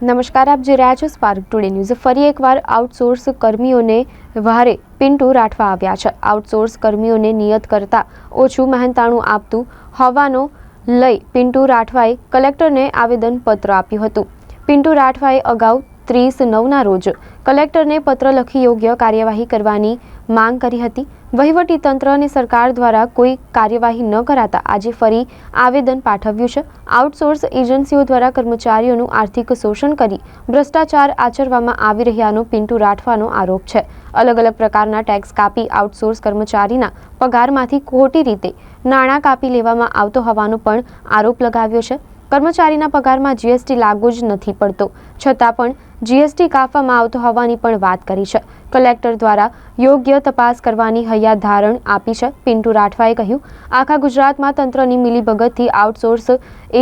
નમસ્કાર, આપ જે રહ્યા છો સ્પાર્ક ટુડે ન્યૂઝ ફરી એકવાર આઉટસોર્સ કર્મીઓને વહારે પિન્ટુ રાઠવા આવ્યા છે. આઉટસોર્સ કર્મીઓને નિયત કરતા ઓછું મહેનતાણું આપતું હોવાનો લઈ પિન્ટુ રાઠવાએ કલેક્ટરને આવેદનપત્ર આપ્યું હતું. પિન્ટુ રાઠવાએ અગાઉ ત્રીસ નવના રોજ કલેક્ટરને પત્ર લખી યોગ્ય કાર્યવાહી કરવાની માંગ કરી હતી. વહીવટીતંત્ર અને સરકાર દ્વારા કોઈ કાર્યવાહી ન કરાતા આજે ફરી આવેદન પાઠવ્યું છે. આઉટસોર્સ એજન્સીઓ દ્વારા કર્મચારીઓનું આર્થિક શોષણ કરી ભ્રષ્ટાચાર આચરવામાં આવી રહ્યાનો પિન્ટુ રાઠવાનો આરોપ છે. અલગ અલગ પ્રકારના ટેક્સ કાપી આઉટસોર્સ કર્મચારીના પગારમાંથી ખોટી રીતે નાણાં કાપી લેવામાં આવતો હોવાનો પણ આરોપ લગાવ્યો છે. કર્મચારીના પગારમાં જીએસટી લાગુ જ નથી પડતો. છતાં પણ જીએસટી કાપવામાં આવતો હોવાની પણ વાત કરી છે. કલેક્ટર દ્વારા યોગ્ય તપાસ કરવાની હૈયા ધારણ આપી છે. પિન્ટુ રાઠવાએ કહ્યું, આખા ગુજરાતમાં તંત્રની મિલીભગતથી આઉટસોર્સ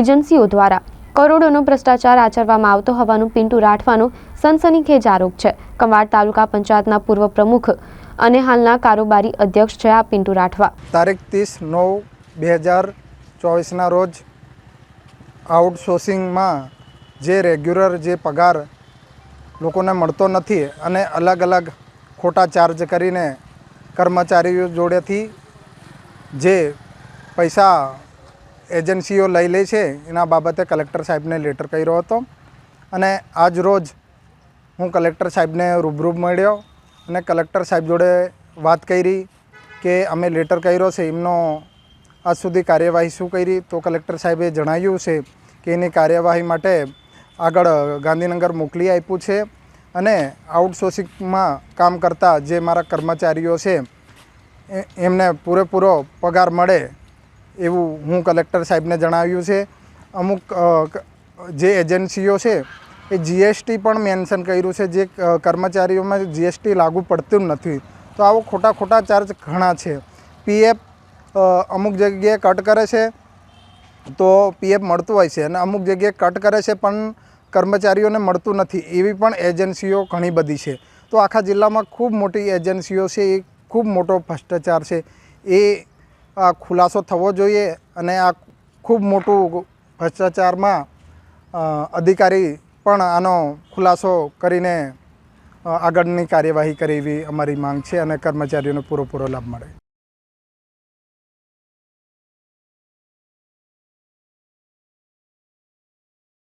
એજન્સીઓ દ્વારા કરોડોનો ભ્રષ્ટાચાર આચરવામાં આવતો હોવાનું પિન્ટુ રાઠવાનો સનસનીખેજ આરોપ છે. કવાડ તાલુકા પંચાયતના પૂર્વ પ્રમુખ અને હાલના કારોબારી અધ્યક્ષ છે આ પિન્ટુ રાઠવા. તારીખ ત્રીસ નવ બે હજાર ચોવીસના રોજ આઉટસોર્સિંગમાં જે રેગ્યુલર જે પગાર લોકોને મળતો નથી અને અલગ અલગ ખોટા ચાર્જ કરીને કર્મચારીઓ જોડેથી જે પૈસા એજન્સીઓ લઈ લે છે, એના બાબતે કલેક્ટર સાહેબને લેટર કર્યો હતો. અને આજ રોજ હું કલેક્ટર સાહેબને રૂબરૂ મળ્યો અને કલેક્ટર સાહેબ જોડે વાત કરી કે અમે લેટર કર્યો છે, એમનો આજ સુધી કાર્યવાહી શું કરી? તો કલેક્ટર સાહેબે જણાવ્યું છે કે એની કાર્યવાહી માટે આગળ ગાંધીનગર મોકલી આપ્યું છે અને આઉટસોર્સિંગમાં કામ કરતા જે મારા કર્મચારીઓ છે એમને પૂરેપૂરો પગાર મળે એવું હું કલેક્ટર સાહેબને જણાવ્યું છે. અમુક જે એજન્સીઓ છે, એ જીએસટી પણ મેન્શન કર્યું છે જે કર્મચારીઓમાં જીએસટી લાગુ પડતું નથી. તો આવો ખોટા ખોટા ચાર્જ ઘણા છે. પીએફ અમુક જગ્યાએ કટ કરે છે તો પીએફ મળતું હોય છે અને અમુક જગ્યાએ કટ કરે છે પણ કર્મચારીઓને મળતું નથી. એવી પણ એજન્સીઓ ઘણી બધી છે. તો આખા જિલ્લામાં ખૂબ મોટી એજન્સીઓ છે, એ ખૂબ મોટો ભ્રષ્ટાચાર છે. એ આ ખુલાસો થવો જોઈએ અને આ ખૂબ મોટું ભ્રષ્ટાચારમાં અધિકારી પણ આનો ખુલાસો કરીને આગળની કાર્યવાહી કરે એવી અમારી માંગ છે અને કર્મચારીઓને પૂરો પૂરો લાભ મળે.